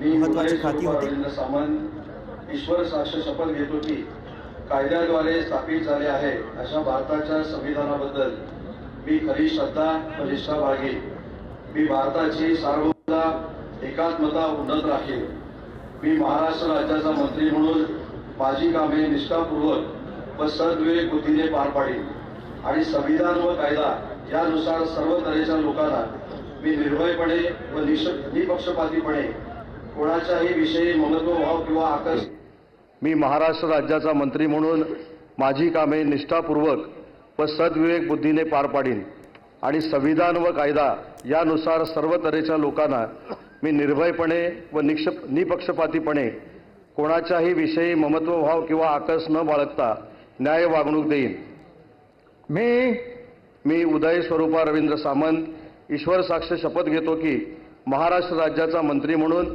मी महत्वाची खाती होती. ईश्वर साक्ष शपथ घेतो की कायद्याद्वारे स्थापित झाले आहे अशा भारताच्या संविधानाबद्दल. मी खरी श्रद्धा व निष्ठा बाळगेन. मी भारताची सार्वभौमता एकात्मता उन्नत राखीन. मी महाराष्ट्र राज्याचा मंत्री म्हणून माझी कामे निष्ठापूर्वक व सद्विवेक बुद्धीने पार पाडीन. आणि संविधान व कायदा यानुसार सर्व तऱ्हेच्या लोकांना मी निर्भयपणे व निपक्षपातीपणे कोणाच्याही विषयी ममत्वभाव किंवा आकर्ष मी महाराष्ट्र राज्याचा मंत्री म्हणून माझी कामे निष्ठापूर्वक व सद्विवेक बुद्धीने पार पाडीन आणि संविधान व कायदा यानुसार सर्व तऱ्हेच्या लोकांना मी निर्भयपणे व निक्ष निपक्षपातीपणे कोणाच्याही विषयी ममत्वभाव किंवा आकर्ष न बाळगता न्याय वागणूक देईन. मी मी उदय स्वरूपा रवींद्र सामंत ईश्वर साक्ष शपथ घेतो की महाराष्ट्र राज्याचा मंत्री म्हणून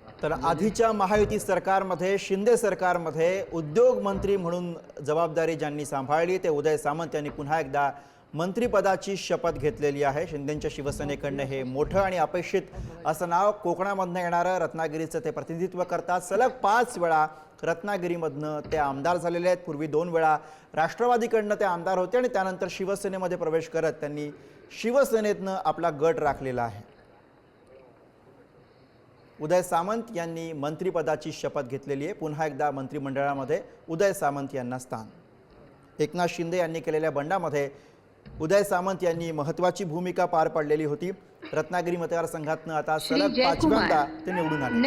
तर आधीच्या महायुती सरकारमध्ये शिंदे सरकारमध्ये उद्योग मंत्री म्हणून जबाबदारी ज्यांनी सांभाळली ते उदय सामंत यांनी पुन्हा एकदा मंत्रिपदाची शपथ घेतलेली आहे. शिंदेच्या शिवसेनेकडनं हे मोठं आणि अपेक्षित असं नाव कोकणामधनं येणारं रत्नागिरीचं ते प्रतिनिधित्व करतात. सलग पाच वेळा रत्नागिरीमधनं ते आमदार झालेले आहेत. पूर्वी दोन वेळा राष्ट्रवादीकडनं ते आमदार होते आणि त्यानंतर शिवसेनेमध्ये प्रवेश करत त्यांनी शिवसेनेतनं आपला गट राखलेला आहे. उदय सामंत यांनी मंत्रिपदाची शपथ घेतलेली आहे. पुन्हा एकदा मंत्रिमंडळामध्ये उदय सामंत यांना स्थान. एकनाथ शिंदे यांनी केलेल्या बंडामध्ये उदय सामंत यांनी महत्वाची भूमिका पार पाडलेली होती. रत्नागिरी मतदारसंघातनं आता सलग पाचव्यांदा ते निवडून आले.